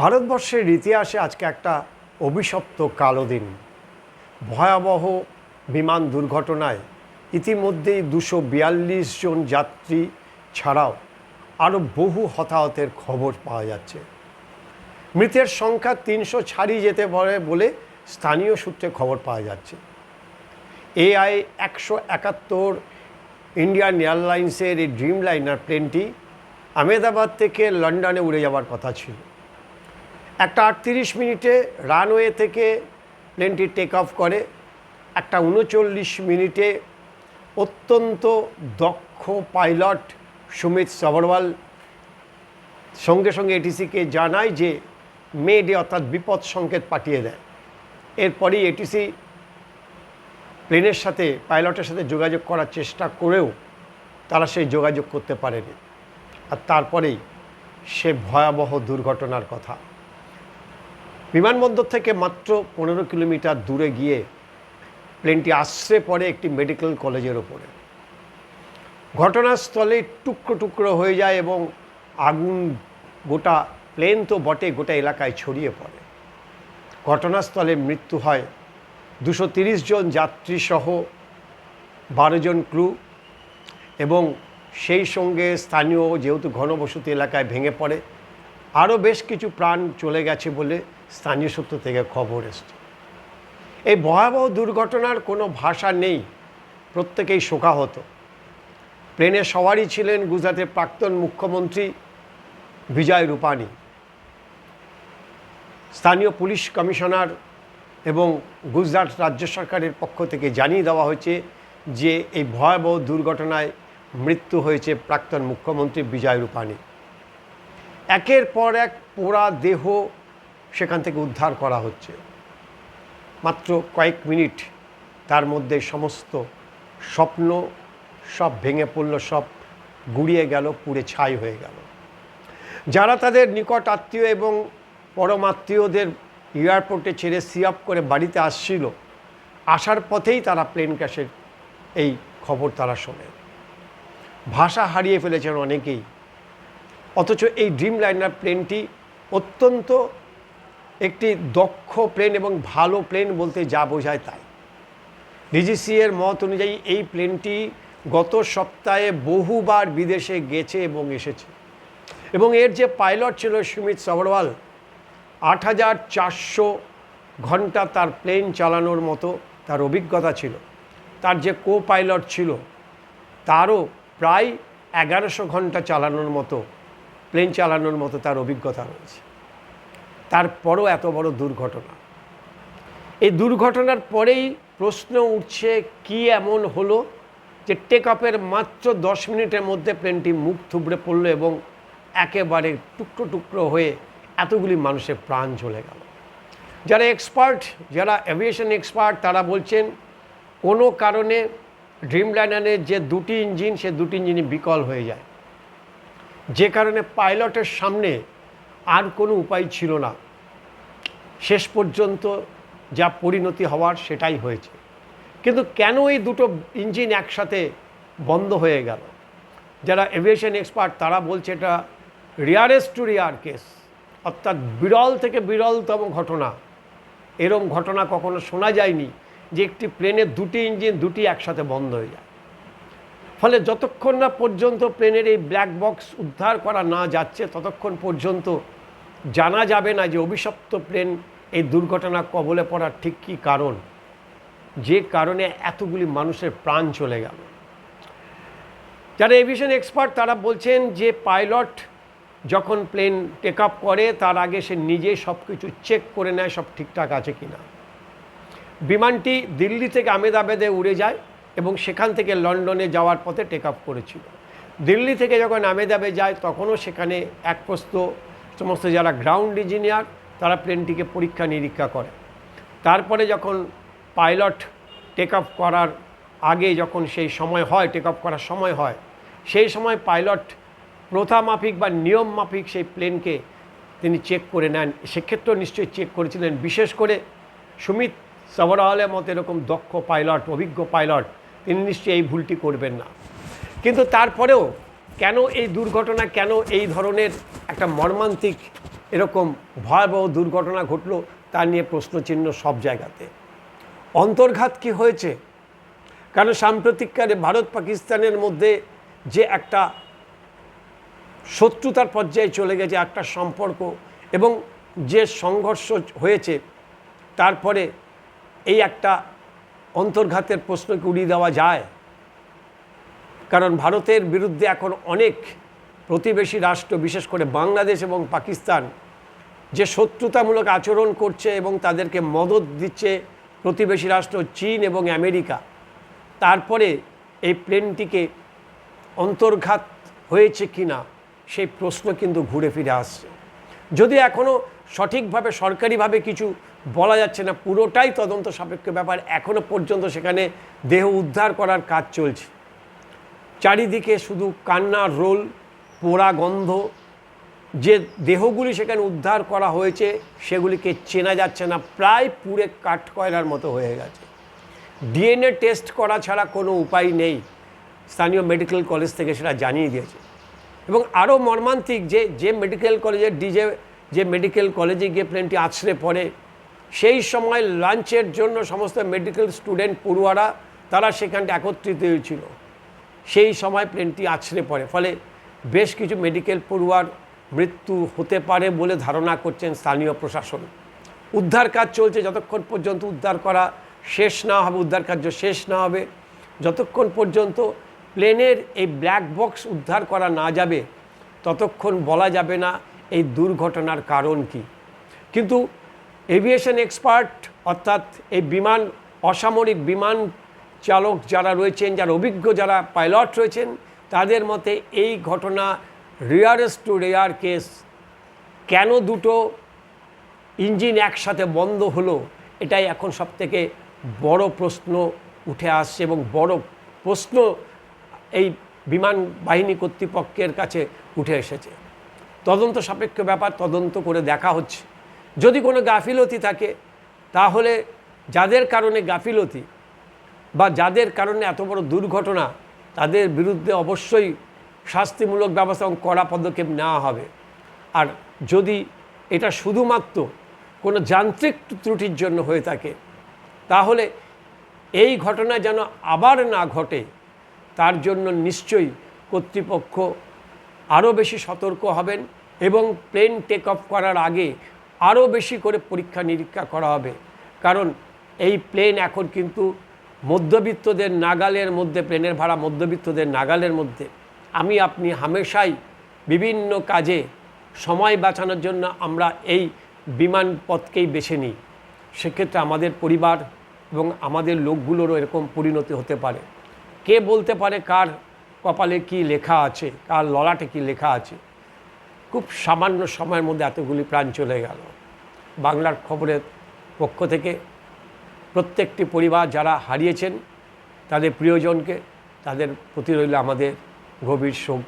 ভারতবর্ষের ইতিহাসে আজকে একটা অভিশপ্ত কালো দিন। ভয়াবহ বিমান দুর্ঘটনায় ইতিমধ্যেই দুশো বিয়াল্লিশ জন যাত্রী ছাড়াও আরও বহু হতাহতের খবর পাওয়া যাচ্ছে। মৃতের সংখ্যা তিনশো ছাড়িয়ে যেতে পারে বলে স্থানীয় সূত্রে খবর পাওয়া যাচ্ছে। এআই একশো একাত্তর ইন্ডিয়ান এয়ারলাইন্সের এই ড্রিম লাইনার প্লেনটি আহমেদাবাদ থেকে লন্ডনে উড়ে যাওয়ার কথা ছিল। একটা আটত্রিশ মিনিটে রানওয়ে থেকে প্লেনটি টেক অফ করে। একটা উনচল্লিশ মিনিটে অত্যন্ত দক্ষ পাইলট সুমিত সবরওয়াল। সঙ্গে সঙ্গে এটিসিকে জানায় যে মে ডে অর্থাৎ বিপদ সংকেত পাঠিয়ে দেয়। এরপরই এটিসি প্লেনের সাথে, পাইলটের সাথে যোগাযোগ করার চেষ্টা করেও তারা সেই যোগাযোগ করতে পারেনি। আর তারপরেই সে ভয়াবহ দুর্ঘটনার কথা। বিমানবন্দর থেকে মাত্র পনেরো কিলোমিটার দূরে গিয়ে প্লেনটি আশ্রে পড়ে একটি মেডিকেল কলেজের ওপরে। ঘটনাস্থলে টুকরো টুকরো হয়ে যায় এবং আগুন গোটা প্লেন তো বটে, গোটা এলাকায় ছড়িয়ে পড়ে। ঘটনাস্থলে মৃত্যু হয় দুশো তিরিশ জন যাত্রীসহ বারো জন ক্রু এবং সেই সঙ্গে স্থানীয় যেহেতু ঘনবসতি এলাকায় ভেঙে পড়ে, আরও বেশ কিছু প্রাণ চলে গেছে বলে স্থানীয় সূত্র থেকে খবর এসছে। এই ভয়াবহ দুর্ঘটনার কোনো ভাষা নেই, প্রত্যেকেই শোকাহত। প্লেনে সবারই ছিলেন গুজরাটের প্রাক্তন মুখ্যমন্ত্রী বিজয় রূপানি স্থানীয় পুলিশ কমিশনার এবং গুজরাট রাজ্য সরকারের পক্ষ থেকে জানিয়ে দেওয়া হয়েছে যে এই ভয়াবহ দুর্ঘটনায় মৃত্যু হয়েছে প্রাক্তন মুখ্যমন্ত্রী বিজয় রূপানি একের পর এক পোড়া দেহ সেখান থেকে উদ্ধার করা হচ্ছে। মাত্র কয়েক মিনিট তার মধ্যে সমস্ত স্বপ্ন সব ভেঙে পড়ল, সব গুড়িয়ে গেল, পুড়ে ছাই হয়ে গেল। যারা তাদের নিকট আত্মীয় এবং পরম আত্মীয়দের এয়ারপোর্টে ছেড়ে সিআপ করে বাড়িতে আসছিল, আসার পথেই তারা প্লেন ক্র্যাশের এই খবর তারা শোনে। ভাষা হারিয়ে ফেলেছেন অনেকেই। অথচ এই ড্রিম লাইনার প্লেনটি অত্যন্ত একটি দক্ষ প্লেন এবং ভালো প্লেন বলতে যা বোঝায় তাই। ডিজিসি এর মত অনুযায়ী এই প্লেনটি গত সপ্তাহে বহুবার বিদেশে গেছে এবং এসেছে। এবং এর যে পাইলট ছিল সুমিত সবরওয়াল, আট হাজার চারশো ঘণ্টা তার প্লেন চালানোর মতো তার অভিজ্ঞতা ছিল। তার যে কো পাইলট ছিল, তারও প্রায় এগারোশো ঘণ্টা চালানোর মতো, প্লেন চালানোর মতো তার অভিজ্ঞতা রয়েছে। তারপরও এত বড় দুর্ঘটনা। এই দুর্ঘটনার পরেই প্রশ্ন উঠছে, কি এমন হলো যে টেক অফের মাত্র দশ মিনিটের মধ্যে প্লেনটি মুখ থুবড়ে পড়ল এবং একেবারে টুকরো টুকরো হয়ে এতগুলি মানুষের প্রাণ চলে গেল। যারা এক্সপার্ট যারা অ্যাভিয়েশন এক্সপার্ট তারা বলছেন, কোনো কারণে ড্রিম লাইনারের যে দুটি ইঞ্জিন সে দুটি ইঞ্জিনই বিকল হয়ে যায়। যে কারণে পাইলটের সামনে আর কোনো উপায় ছিল না। শেষ পর্যন্ত যা পরিণতি হওয়ার সেটাই হয়েছে। কিন্তু কেন এই দুটো ইঞ্জিন একসাথে বন্ধ হয়ে গেল? যারা এভিয়েশন এক্সপার্ট তারা বলছে এটা রিয়ারেস্ট টু রিয়ার কেস অর্থাৎ বিরল থেকে বিরলতম ঘটনা। এরম ঘটনা কখনো শোনা যায়নি যে একটি প্লেনের দুটি ইঞ্জিন, দুটি একসাথে বন্ধ হয়ে যায়। ফলে যতক্ষণ না পর্যন্ত প্লেনের এই ব্ল্যাক বক্স উদ্ধার করা না যাচ্ছে, ততক্ষণ পর্যন্ত জানা যাবে না যে অভিশপ্ত প্লেন এই দুর্ঘটনা কবলে পড়ার ঠিক কী কারণ। যে কারণে এতগুলি মানুষের প্রাণ চলে গেল। যারা এভিয়েশন এক্সপার্ট তারা বলছেন যে পাইলট যখন প্লেন টেক আপ করে, তার আগে সে নিজে সব কিছু চেক করে নেয় সব ঠিকঠাক আছে কি না বিমানটি দিল্লি থেকে আমেদাবাদে উড়ে যায়। এবং সেখান থেকে লন্ডনে যাওয়ার পথে টেক আপ করেছিল। দিল্লি থেকে যখন আমেদাবাদে যায়, তখনও সেখানে এক প্রস্ত সমস্ত যারা গ্রাউন্ড ইঞ্জিনিয়ার তারা প্লেনটিকে পরীক্ষা নিরীক্ষা করে। তারপরে যখন পাইলট টেক আপ করার আগে যখন সেই সময় হয় টেক আপ করার সময় হয়, সেই সময় পাইলট প্রথা মাফিক বা নিয়ম মাফিক সেই প্লেনকে তিনি চেক করে নেন। সেক্ষেত্রেও নিশ্চয়ই চেক করেছিলেন। বিশেষ করে সুমিত সবরাহলের মতো এরকম দক্ষ পাইলট অভিজ্ঞ পাইলট তিনি নিশ্চয়ই এই ভুলটি করবেন না। কিন্তু তারপরেও কেন এই দুর্ঘটনা, কেন এই ধরনের একটা মর্মান্তিক এরকম ভয়াবহ দুর্ঘটনা ঘটলো তা নিয়ে প্রশ্নচিহ্ন সব জায়গাতে। অন্তর্ঘাত কি হয়েছে? কারণ সাম্প্রতিককালে ভারত পাকিস্তানের মধ্যে যে একটা শত্রুতার পর্যায়ে চলে গেছে, একটা সম্পর্ক এবং যে সংঘর্ষ হয়েছে, তারপরে এই একটা অন্তর্ঘাতের প্রশ্নকে উড়িয়ে দেওয়া যায়। কারণ ভারতের বিরুদ্ধে এখন অনেক প্রতিবেশী রাষ্ট্র, বিশেষ করে বাংলাদেশ এবং পাকিস্তান, যে শত্রুতামূলক আচরণ করছে এবং তাদেরকে মদত দিচ্ছে প্রতিবেশী রাষ্ট্র চীন এবং আমেরিকা। তারপরে এই প্লেনটিকে অন্তর্ঘাত হয়েছে কি না সেই প্রশ্ন কিন্তু ঘুরে ফিরে আসছে। যদি এখনও সঠিকভাবে, সরকারিভাবে কিছু বলা যাচ্ছে না, পুরোটাই তদন্ত সাপেক্ষ ব্যাপার। এখনও পর্যন্ত সেখানে দেহ উদ্ধার করার কাজ চলছে। চারিদিকে শুধু কান্নার রোল, পোড়া গন্ধ, যে দেহগুলি সেখানে উদ্ধার করা হয়েছে, সেগুলিকে চেনা যাচ্ছে না, প্রায় পুড়ে কাঠকয়লার মতো হয়ে গেছে। ডিএনএ টেস্ট করা ছাড়া কোনো উপায় নেই, স্থানীয় মেডিকেল কলেজ থেকে সেটা জানিয়ে দিয়েছে। এবং আরও মর্মান্তিক যে যে মেডিকেল কলেজের ডিজে, যে মেডিকেল কলেজে গিয়ে প্লেনটি আছড়ে পড়ে সেই সময় লাঞ্চের জন্য সমস্ত মেডিকেল স্টুডেন্ট পড়ুয়ারা, তারা সেখানটা একত্রিত হয়েছিল। সেই সময় প্লেনটি আছড়ে পড়ে। ফলে বেশ কিছু মেডিকেল পড়ুয়ার মৃত্যু হতে পারে বলে ধারণা করছেন স্থানীয় প্রশাসন। উদ্ধার কাজ চলছে, যতক্ষণ পর্যন্ত উদ্ধার করা শেষ না হবে, উদ্ধার কার্য শেষ না হবে, যতক্ষণ পর্যন্ত প্লেনের এই ব্ল্যাক বক্স উদ্ধার করা না যাবে, ততক্ষণ বলা যাবে না এই দুর্ঘটনার কারণ কি। কিন্তু এভিয়েশন এক্সপার্ট, অর্থাৎ এই বিমান, অসামরিক বিমান চালক যারা রয়েছেন, যারা অভিজ্ঞ যারা পাইলট রয়েছেন, তাদের মতে এই ঘটনা রেয়ারেস্ট টু রেয়ার কেস। কেন দুটো ইঞ্জিন একসাথে বন্ধ হলো, এটাই এখন সবথেকে বড় প্রশ্ন উঠে আসছে এবং বড় প্রশ্ন এই বিমান বাহিনী কর্তৃপক্ষের কাছে উঠে এসেছে। তদন্ত সাপেক্ষ ব্যাপার, তদন্ত করে দেখা হচ্ছে। যদি কোনো গাফিলতি থাকে, তাহলে যাদের কারণে গাফিলতি বা যাদের কারণে এত বড় দুর্ঘটনা, তাদের বিরুদ্ধে অবশ্যই শাস্তিমূলক ব্যবস্থা এবং কড়া পদক্ষেপ নেওয়া হবে। আর যদি এটা শুধুমাত্র কোনো যান্ত্রিক ত্রুটির জন্য হয়ে থাকে, তাহলে এই ঘটনা যেন আবার না ঘটে, তার জন্য নিশ্চয়ই কর্তৃপক্ষ আরও বেশি সতর্ক হবেন এবং প্লেন টেক অফ করার আগে আরও বেশি করে পরীক্ষা নিরীক্ষা করা হবে। কারণ এই প্লেন এখন কিন্তু মধ্যবিত্তদের নাগালের মধ্যে প্লেনের ভাড়া মধ্যবিত্তদের নাগালের মধ্যে। আমি, আপনি হামেশাই বিভিন্ন কাজে সময় বাঁচানোর জন্য আমরা এই বিমান পথকেই বেছে নিই। সেক্ষেত্রে আমাদের পরিবার এবং আমাদের লোকগুলোরও এরকম পরিণতি হতে পারে। কে বলতে পারে কার কপালে কি লেখা আছে, কার ললাটে কি লেখা আছে? খুব সামান্য সময়ের মধ্যে এতগুলি প্রাণ চলে গেল। বাংলার খবরের পক্ষ থেকে প্রত্যেকটি পরিবার যারা হারিয়েছেন, তাদের প্রিয়জনকে, তাদের প্রতি রইল আমাদের গভীর শোক।